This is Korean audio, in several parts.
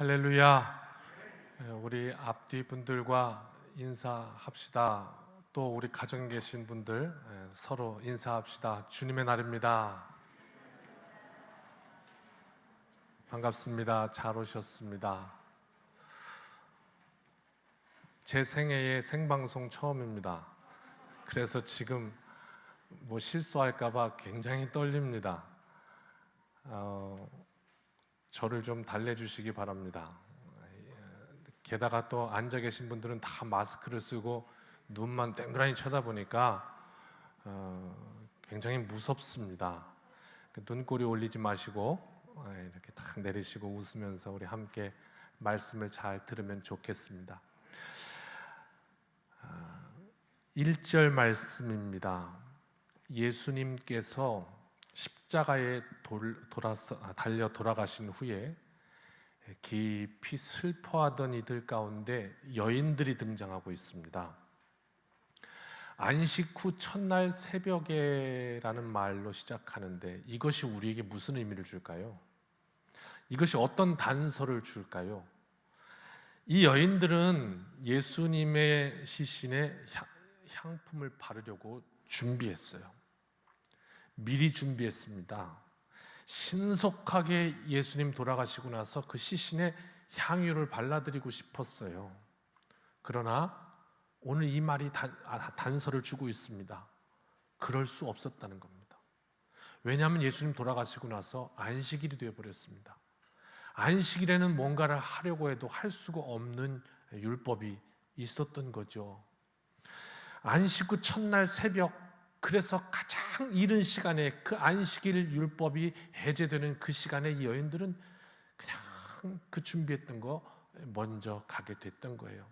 할렐루야. 예, 우리 앞뒤 분들과 인사합시다. 또 우리 가정 계신 분들 예, 서로 인사합시다. 주님의 날입니다. 반갑습니다. 잘 오셨습니다. 제 생애의 생방송 처음입니다. 그래서 지금 뭐 실수할까봐 굉장히 떨립니다. 어, 저를 좀 달래주시기 바랍니다. 게다가 또 앉아 계신 분들은 다 마스크를 쓰고 눈만 땡그라니 쳐다보니까 어, 굉장히 무섭습니다. 그 눈꼬리 올리지 마시고 어, 이렇게 딱 내리시고 웃으면서 우리 함께 말씀을 잘 들으면 좋겠습니다. 1절 말씀입니다. 예수님께서 십자가에 돌, 돌아서, 아, 달려 돌아가신 후에 깊이 슬퍼하던 이들 가운데 여인들이 등장하고 있습니다. 안식 후 첫날 새벽에라는 말로 시작하는데 이것이 우리에게 무슨 의미를 줄까요? 이것이 어떤 단서를 줄까요? 이 여인들은 예수님의 시신에 향품을 바르려고 준비했어요. 미리 준비했습니다. 신속하게 예수님 돌아가시고 나서 그 시신에 향유를 발라드리고 싶었어요. 그러나 오늘 이 말이 단, 아, 단서를 주고 있습니다. 그럴 수 없었다는 겁니다. 왜냐하면 예수님 돌아가시고 나서 안식일이 되어버렸습니다. 안식일에는 뭔가를 하려고 해도 할 수가 없는 율법이 있었던 거죠. 안식 후 첫날 새벽 그래서 가장 이른 시간에 그 안식일 율법이 해제되는 그 시간에 이 여인들은 그냥 그 준비했던 거 먼저 가게 됐던 거예요.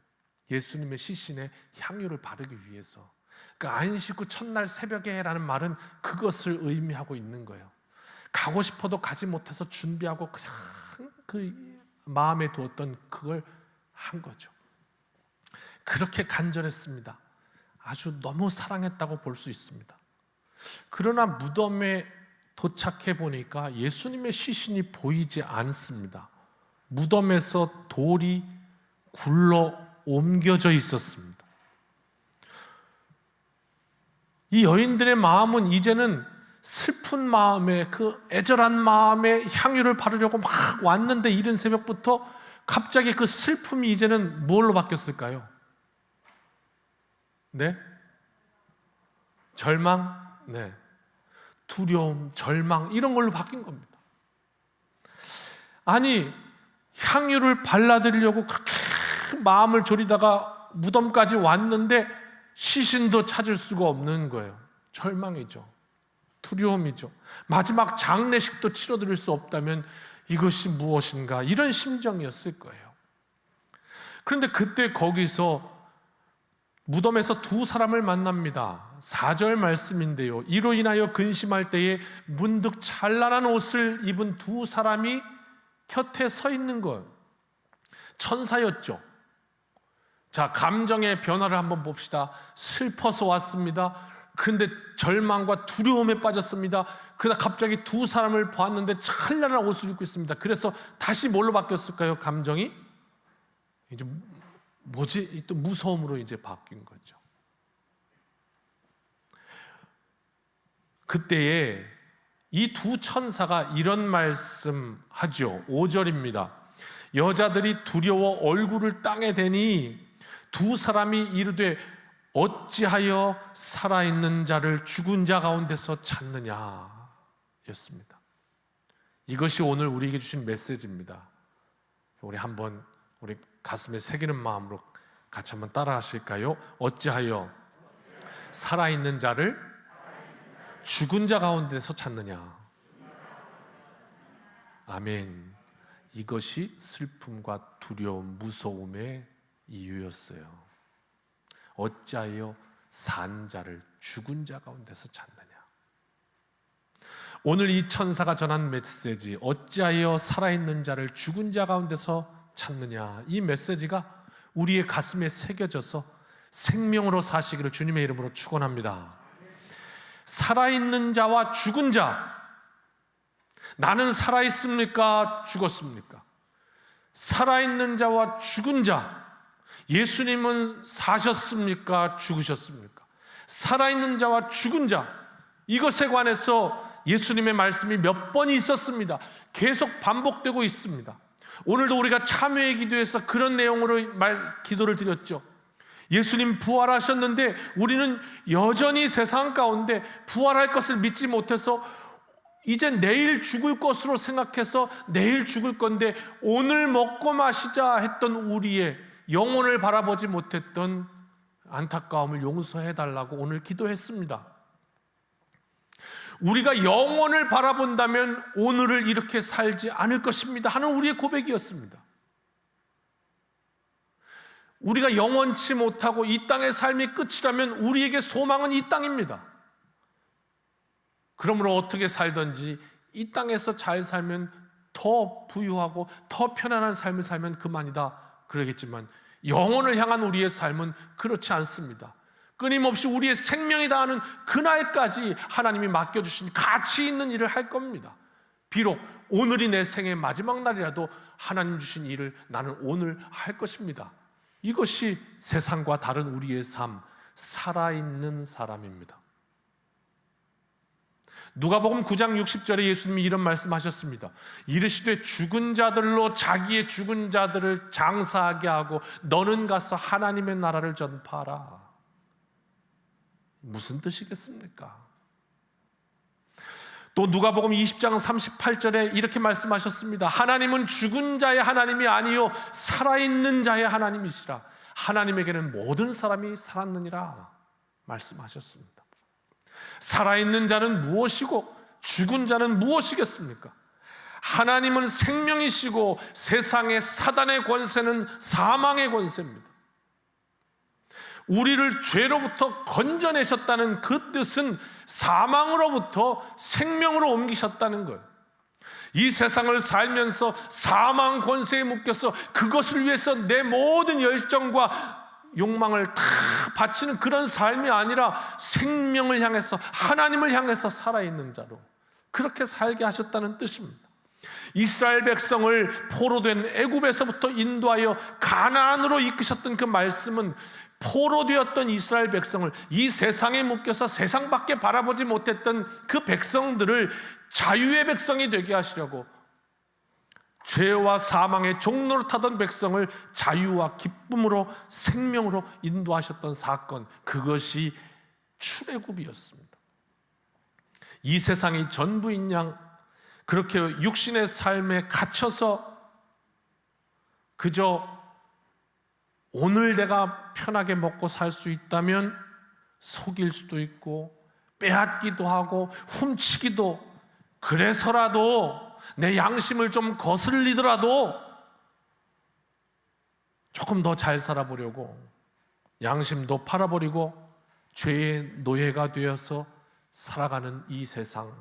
예수님의 시신에 향유를 바르기 위해서. 그 안식 후 첫날 새벽에라는 말은 그것을 의미하고 있는 거예요. 가고 싶어도 가지 못해서 준비하고 그냥 그 마음에 두었던 그걸 한 거죠. 그렇게 간절했습니다. 아주 너무 사랑했다고 볼 수 있습니다. 그러나 무덤에 도착해 보니까 예수님의 시신이 보이지 않습니다. 무덤에서 돌이 굴러 옮겨져 있었습니다. 이 여인들의 마음은 이제는 슬픈 마음에 그 애절한 마음에 향유를 바르려고 막 왔는데 이른 새벽부터 갑자기 그 슬픔이 이제는 무엇로 바뀌었을까요? 네? 절망? 네. 두려움, 절망, 이런 걸로 바뀐 겁니다. 아니, 향유를 발라드리려고 그렇게 마음을 졸이다가 무덤까지 왔는데 시신도 찾을 수가 없는 거예요. 절망이죠. 두려움이죠. 마지막 장례식도 치러드릴 수 없다면 이것이 무엇인가? 이런 심정이었을 거예요. 그런데 그때 거기서 무덤에서 두 사람을 만납니다. 4절 말씀인데요. 이로 인하여 근심할 때에 문득 찬란한 옷을 입은 두 사람이 곁에 서 있는 것. 천사였죠. 자, 감정의 변화를 한번 봅시다. 슬퍼서 왔습니다. 그런데 절망과 두려움에 빠졌습니다. 그러다 갑자기 두 사람을 보았는데 찬란한 옷을 입고 있습니다. 그래서 다시 뭘로 바뀌었을까요? 감정이? 이제 뭐지? 또 무서움으로 이제 바뀐 거죠. 그때에 이 두 천사가 이런 말씀 하죠. 5절입니다. 여자들이 두려워 얼굴을 땅에 대니 두 사람이 이르되 어찌하여 살아있는 자를 죽은 자 가운데서 찾느냐 였습니다. 이것이 오늘 우리에게 주신 메시지입니다. 우리 한번 우리 가슴에 새기는 마음으로 같이 한번 따라 하실까요? 어찌하여 살아있는 자를 죽은 자 가운데서 찾느냐? 아멘. 이것이 슬픔과 두려움, 무서움의 이유였어요. 어찌하여 산 자를 죽은 자 가운데서 찾느냐? 오늘 이 천사가 전한 메시지, 어찌하여 살아있는 자를 죽은 자 가운데서 찾느냐? 이 메시지가 우리의 가슴에 새겨져서 생명으로 사시기를 주님의 이름으로 축원합니다. 살아있는 자와 죽은 자. 나는 살아있습니까? 죽었습니까? 살아있는 자와 죽은 자. 예수님은 사셨습니까? 죽으셨습니까? 살아있는 자와 죽은 자. 이것에 관해서 예수님의 말씀이 몇 번이 있었습니다. 계속 반복되고 있습니다. 오늘도 우리가 참여의 기도에서 그런 내용으로 말, 기도를 드렸죠. 예수님 부활하셨는데 우리는 여전히 세상 가운데 부활할 것을 믿지 못해서 이제 내일 죽을 것으로 생각해서 내일 죽을 건데 오늘 먹고 마시자 했던 우리의 영혼을 바라보지 못했던 안타까움을 용서해 달라고 오늘 기도했습니다. 우리가 영혼을 바라본다면 오늘을 이렇게 살지 않을 것입니다. 하는 우리의 고백이었습니다. 우리가 영원치 못하고 이 땅의 삶이 끝이라면 우리에게 소망은 이 땅입니다. 그러므로 어떻게 살든지 이 땅에서 잘 살면 더 부유하고 더 편안한 삶을 살면 그만이다. 그러겠지만 영혼을 향한 우리의 삶은 그렇지 않습니다. 끊임없이 우리의 생명이 다하는 그날까지 하나님이 맡겨주신 가치 있는 일을 할 겁니다. 비록 오늘이 내 생의 마지막 날이라도 하나님 주신 일을 나는 오늘 할 것입니다. 이것이 세상과 다른 우리의 삶, 살아있는 사람입니다. 누가복음 9장 60절에 예수님이 이런 말씀하셨습니다. 이르시되 죽은 자들로 자기의 죽은 자들을 장사하게 하고 너는 가서 하나님의 나라를 전파하라. 무슨 뜻이겠습니까? 또 누가복음 20장 38절에 이렇게 말씀하셨습니다. 하나님은 죽은 자의 하나님이 아니요 살아있는 자의 하나님이시라. 하나님에게는 모든 사람이 살았느니라 말씀하셨습니다. 살아있는 자는 무엇이고 죽은 자는 무엇이겠습니까? 하나님은 생명이시고 세상의 사단의 권세는 사망의 권세입니다. 우리를 죄로부터 건져내셨다는 그 뜻은 사망으로부터 생명으로 옮기셨다는 거예요. 이 세상을 살면서 사망 권세에 묶여서 그것을 위해서 내 모든 열정과 욕망을 다 바치는 그런 삶이 아니라 생명을 향해서 하나님을 향해서 살아있는 자로 그렇게 살게 하셨다는 뜻입니다. 이스라엘 백성을 포로된 애굽에서부터 인도하여 가나안으로 이끄셨던 그 말씀은 포로 되었던 이스라엘 백성을 이 세상에 묶여서 세상밖에 바라보지 못했던 그 백성들을 자유의 백성이 되게 하시려고 죄와 사망의 종로를 타던 백성을 자유와 기쁨으로 생명으로 인도하셨던 사건 그것이 출애굽이었습니다. 이 세상이 전부인 양 그렇게 육신의 삶에 갇혀서 그저 오늘 내가 편하게 먹고 살 수 있다면 속일 수도 있고 빼앗기도 하고 훔치기도 그래서라도 내 양심을 좀 거슬리더라도 조금 더 잘 살아보려고 양심도 팔아버리고 죄의 노예가 되어서 살아가는 이 세상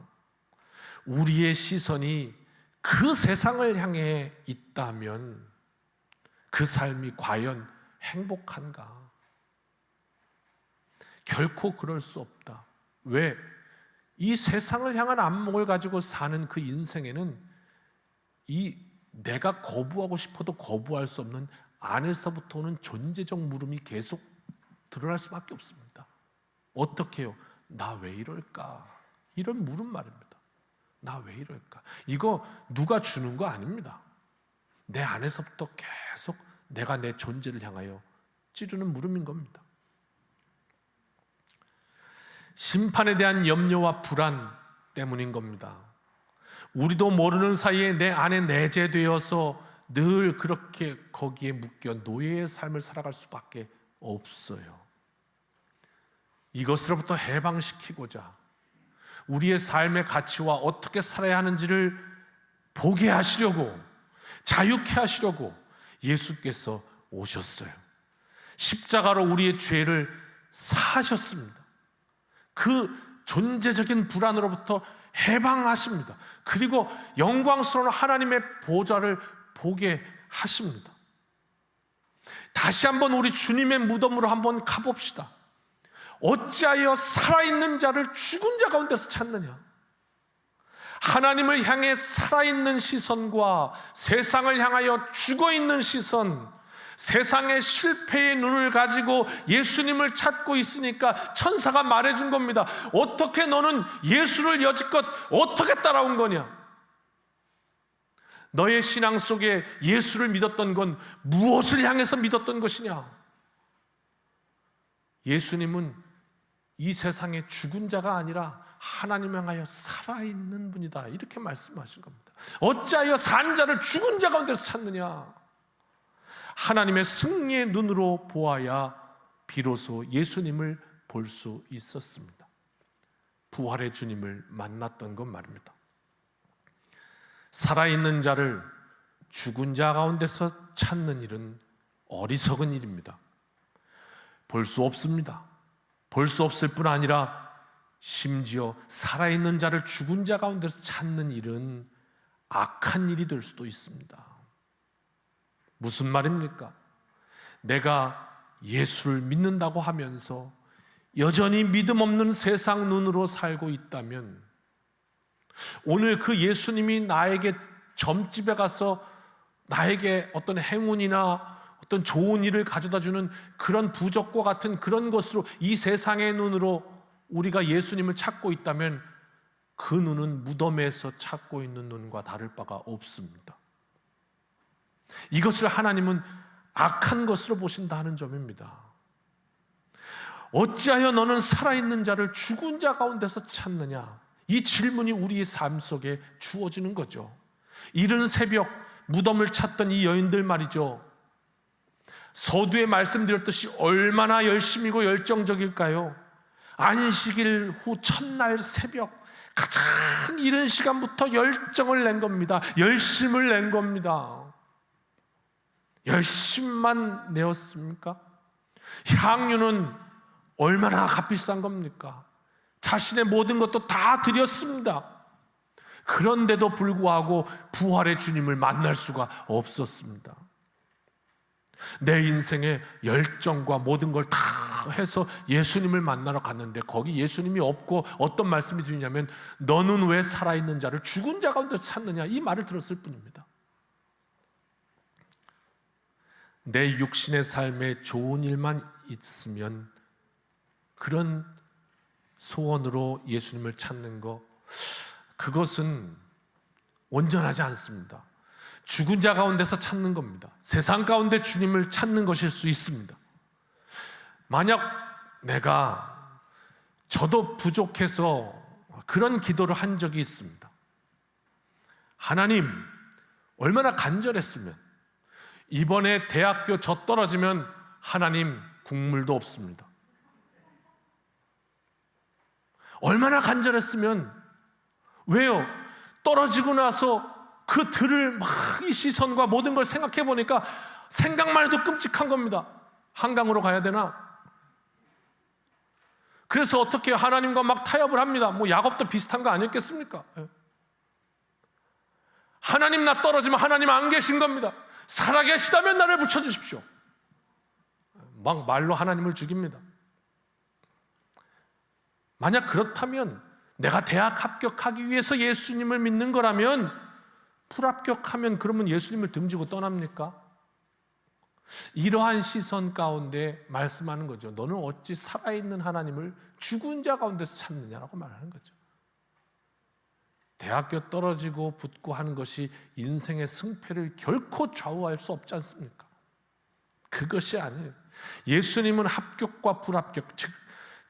우리의 시선이 그 세상을 향해 있다면 그 삶이 과연 행복한가? 결코 그럴 수 없다. 왜? 이 세상을 향한 안목을 가지고 사는 그 인생에는 이 내가 거부하고 싶어도 거부할 수 없는 안에서부터 오는 존재적 물음이 계속 드러날 수밖에 없습니다. 어떻게 해요? 나 왜 이럴까? 이런 물음 말입니다. 나 왜 이럴까? 이거 누가 주는 거 아닙니다. 내 안에서부터 계속 내가 내 존재를 향하여 찌르는 물음인 겁니다. 심판에 대한 염려와 불안 때문인 겁니다. 우리도 모르는 사이에 내 안에 내재되어서 늘 그렇게 거기에 묶여 노예의 삶을 살아갈 수밖에 없어요. 이것으로부터 해방시키고자 우리의 삶의 가치와 어떻게 살아야 하는지를 보게 하시려고 자유케 하시려고 예수께서 오셨어요. 십자가로 우리의 죄를 사하셨습니다. 그 존재적인 불안으로부터 해방하십니다. 그리고 영광스러운 하나님의 보좌를 보게 하십니다. 다시 한번 우리 주님의 무덤으로 한번 가봅시다. 어찌하여 살아있는 자를 죽은 자 가운데서 찾느냐? 하나님을 향해 살아있는 시선과 세상을 향하여 죽어있는 시선, 세상의 실패의 눈을 가지고 예수님을 찾고 있으니까 천사가 말해준 겁니다. 어떻게 너는 예수를 여지껏 어떻게 따라온 거냐? 너의 신앙 속에 예수를 믿었던 건 무엇을 향해서 믿었던 것이냐? 예수님은 이 세상의 죽은 자가 아니라 하나님 향하여 살아있는 분이다. 이렇게 말씀하신 겁니다. 어찌하여 산 자를 죽은 자 가운데서 찾느냐? 하나님의 승리의 눈으로 보아야 비로소 예수님을 볼 수 있었습니다. 부활의 주님을 만났던 것 말입니다. 살아있는 자를 죽은 자 가운데서 찾는 일은 어리석은 일입니다. 볼 수 없습니다. 볼 수 없을 뿐 아니라 심지어 살아있는 자를 죽은 자 가운데서 찾는 일은 악한 일이 될 수도 있습니다. 무슨 말입니까? 내가 예수를 믿는다고 하면서 여전히 믿음 없는 세상 눈으로 살고 있다면 오늘 그 예수님이 나에게 점집에 가서 나에게 어떤 행운이나 어떤 좋은 일을 가져다 주는 그런 부적과 같은 그런 것으로 이 세상의 눈으로 우리가 예수님을 찾고 있다면 그 눈은 무덤에서 찾고 있는 눈과 다를 바가 없습니다. 이것을 하나님은 악한 것으로 보신다 하는 점입니다. 어찌하여 너는 살아있는 자를 죽은 자 가운데서 찾느냐? 이 질문이 우리의 삶 속에 주어지는 거죠. 이른 새벽 무덤을 찾던 이 여인들 말이죠. 서두에 말씀드렸듯이 얼마나 열심이고 열정적일까요? 안식일 후 첫날 새벽 가장 이른 시간부터 열정을 낸 겁니다. 열심을 낸 겁니다. 열심만 내었습니까? 향유는 얼마나 값비싼 겁니까? 자신의 모든 것도 다 드렸습니다. 그런데도 불구하고 부활의 주님을 만날 수가 없었습니다. 내 인생의 열정과 모든 걸 다 해서 예수님을 만나러 갔는데 거기 예수님이 없고 어떤 말씀이 드리냐면 너는 왜 살아있는 자를 죽은 자 가운데 찾느냐 이 말을 들었을 뿐입니다. 내 육신의 삶에 좋은 일만 있으면 그런 소원으로 예수님을 찾는 것 그것은 온전하지 않습니다. 죽은 자 가운데서 찾는 겁니다. 세상 가운데 주님을 찾는 것일 수 있습니다. 만약 내가 저도 부족해서 그런 기도를 한 적이 있습니다. 하나님, 얼마나 간절했으면 이번에 대학교 저 떨어지면 하나님 국물도 없습니다. 얼마나 간절했으면 왜요? 떨어지고 나서 그 들을 막 이 시선과 모든 걸 생각해 보니까 생각만 해도 끔찍한 겁니다. 한강으로 가야 되나? 그래서 어떻게 하나님과 막 타협을 합니다. 뭐 야곱도 비슷한 거 아니었겠습니까? 예. 하나님 나 떨어지면 하나님 안 계신 겁니다. 살아계시다면 나를 붙여주십시오. 막 말로 하나님을 죽입니다. 만약 그렇다면 내가 대학 합격하기 위해서 예수님을 믿는 거라면 불합격하면 그러면 예수님을 등지고 떠납니까? 이러한 시선 가운데 말씀하는 거죠. 너는 어찌 살아있는 하나님을 죽은 자 가운데서 찾느냐라고 말하는 거죠. 대학교 떨어지고 붙고 하는 것이 인생의 승패를 결코 좌우할 수 없지 않습니까? 그것이 아니에요. 예수님은 합격과 불합격, 즉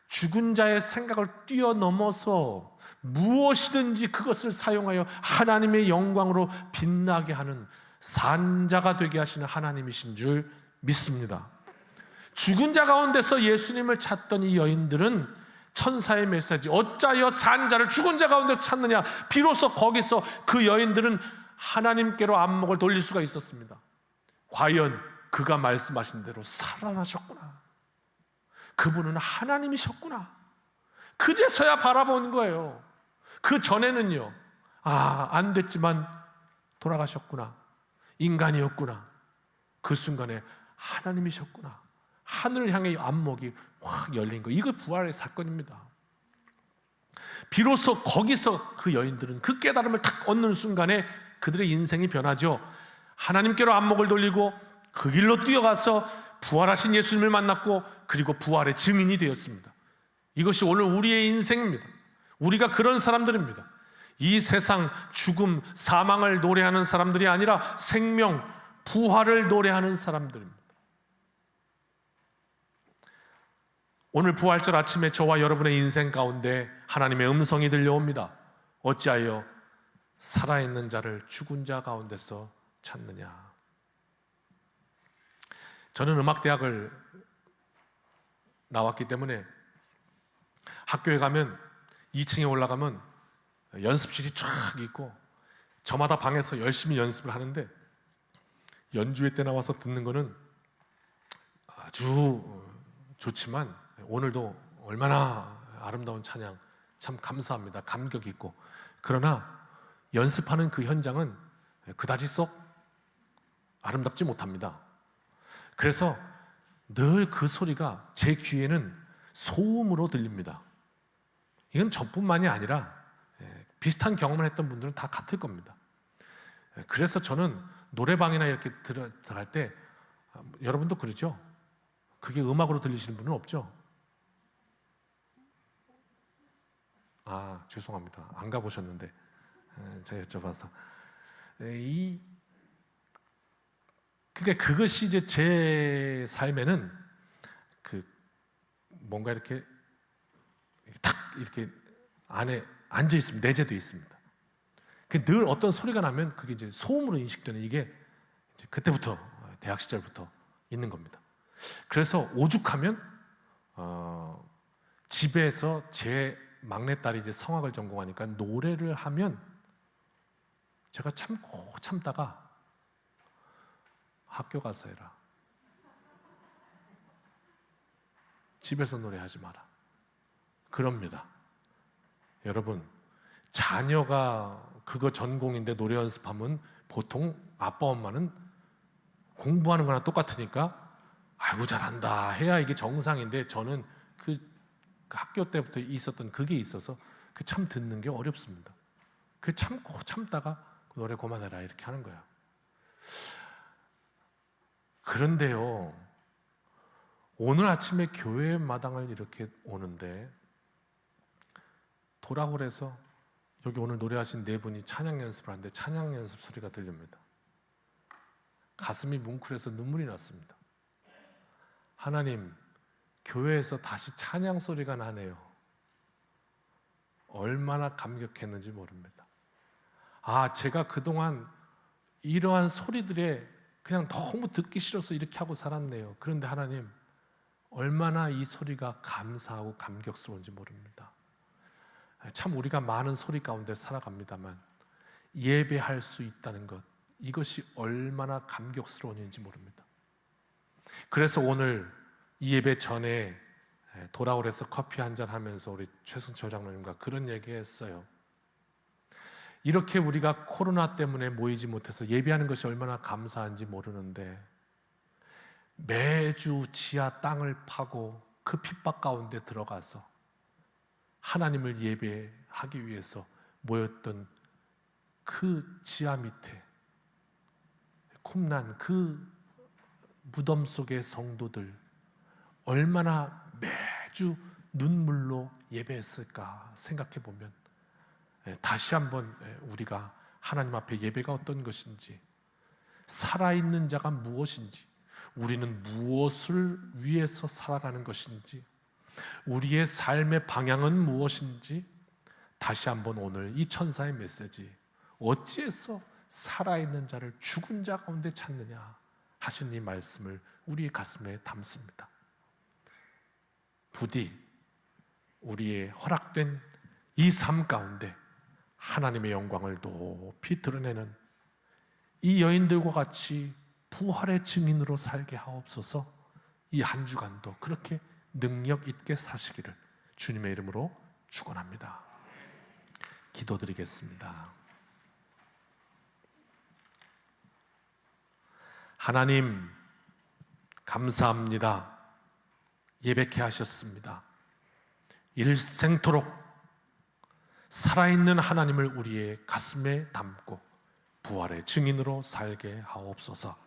죽은 자의 생각을 뛰어넘어서 무엇이든지 그것을 사용하여 하나님의 영광으로 빛나게 하는 산자가 되게 하시는 하나님이신 줄 믿습니다. 죽은 자 가운데서 예수님을 찾던 이 여인들은 천사의 메시지 어짜여 산자를 죽은 자 가운데서 찾느냐 비로소 거기서 그 여인들은 하나님께로 안목을 돌릴 수가 있었습니다. 과연 그가 말씀하신 대로 살아나셨구나. 그분은 하나님이셨구나. 그제서야 바라보는 거예요. 그 전에는요, 아, 안 됐지만 돌아가셨구나. 인간이었구나. 그 순간에 하나님이셨구나. 하늘을 향해 안목이 확 열린 거. 이거 부활의 사건입니다. 비로소 거기서 그 여인들은 그 깨달음을 탁 얻는 순간에 그들의 인생이 변하죠. 하나님께로 안목을 돌리고 그 길로 뛰어가서 부활하신 예수님을 만났고 그리고 부활의 증인이 되었습니다. 이것이 오늘 우리의 인생입니다. 우리가 그런 사람들입니다. 이 세상 죽음, 사망을 노래하는 사람들이 아니라 생명, 부활을 노래하는 사람들입니다. 오늘 부활절 아침에 저와 여러분의 인생 가운데 하나님의 음성이 들려옵니다. 어찌하여 살아있는 자를 죽은 자 가운데서 찾느냐. 저는 음악대학을 나왔기 때문에 학교에 가면 2층에 올라가면 연습실이 쫙 있고 저마다 방에서 열심히 연습을 하는데 연주회 때 나와서 듣는 거는 아주 좋지만 오늘도 얼마나 아름다운 찬양 참 감사합니다. 감격 있고 그러나 연습하는 그 현장은 그다지 썩 아름답지 못합니다. 그래서 늘 그 소리가 제 귀에는 소음으로 들립니다. 이건 저뿐만이 아니라 예, 비슷한 경험을 했던 분들은 다 같을 겁니다. 예, 그래서 저는 노래방이나 이렇게 들어- 들어갈 때 아, 여러분도 그러죠? 그게 음악으로 들리시는 분은 없죠? 아 죄송합니다. 안 가보셨는데 에, 제가 여쭤봐서 에, 이 그게 그것이 이제 제 삶에는 그 뭔가 이렇게 탁 이렇게 안에 앉아 있습니다. 내재돼 있습니다. 그늘 어떤 소리가 나면 그게 이제 소음으로 인식되는 이게 그때부터 대학 시절부터 있는 겁니다. 그래서 오죽하면 어, 집에서 제 막내딸이 이제 성악을 전공하니까 노래를 하면 제가 참고 참다가 학교 가서 해라. 집에서 노래하지 마라. 그럽니다. 여러분, 자녀가 그거 전공인데 노래 연습하면 보통 아빠 엄마는 공부하는 거나 똑같으니까 아이고 잘한다 해야 이게 정상인데 저는 그 학교 때부터 있었던 그게 있어서 그 참 듣는 게 어렵습니다. 그 참고 참다가 노래 그만해라 이렇게 하는 거야. 그런데요, 오늘 아침에 교회 마당을 이렇게 오는데 도라홀에서 여기 오늘 노래하신 네 분이 찬양 연습을 하는데 찬양 연습 소리가 들립니다. 가슴이 뭉클해서 눈물이 났습니다. 하나님, 교회에서 다시 찬양 소리가 나네요. 얼마나 감격했는지 모릅니다. 아, 제가 그동안 이러한 소리들에 그냥 너무 듣기 싫어서 이렇게 하고 살았네요. 그런데 하나님, 얼마나 이 소리가 감사하고 감격스러운지 모릅니다. 참 우리가 많은 소리 가운데 살아갑니다만 예배할 수 있다는 것 이것이 얼마나 감격스러운지 모릅니다. 그래서 오늘 이 예배 전에 돌아오래서 커피 한 잔 하면서 우리 최순철 장로님과 그런 얘기했어요. 이렇게 우리가 코로나 때문에 모이지 못해서 예배하는 것이 얼마나 감사한지 모르는데 매주 지하 땅을 파고 그 핍박 가운데 들어가서 하나님을 예배하기 위해서 모였던 그 지하 밑에 쿰난 그 무덤 속의 성도들 얼마나 매주 눈물로 예배했을까 생각해 보면 다시 한번 우리가 하나님 앞에 예배가 어떤 것인지 살아있는 자가 무엇인지 우리는 무엇을 위해서 살아가는 것인지 우리의 삶의 방향은 무엇인지 다시 한번 오늘 이 천사의 메시지 어찌해서 살아있는 자를 죽은 자 가운데 찾느냐 하신 이 말씀을 우리의 가슴에 담습니다. 부디 우리의 허락된 이 삶 가운데 하나님의 영광을 높이 드러내는 이 여인들과 같이 부활의 증인으로 살게 하옵소서 이 한 주간도 그렇게 능력 있게 사시기를 주님의 이름으로 축원합니다. 기도드리겠습니다. 하나님 감사합니다. 예배케 하셨습니다. 일생토록 살아있는 하나님을 우리의 가슴에 담고 부활의 증인으로 살게 하옵소서.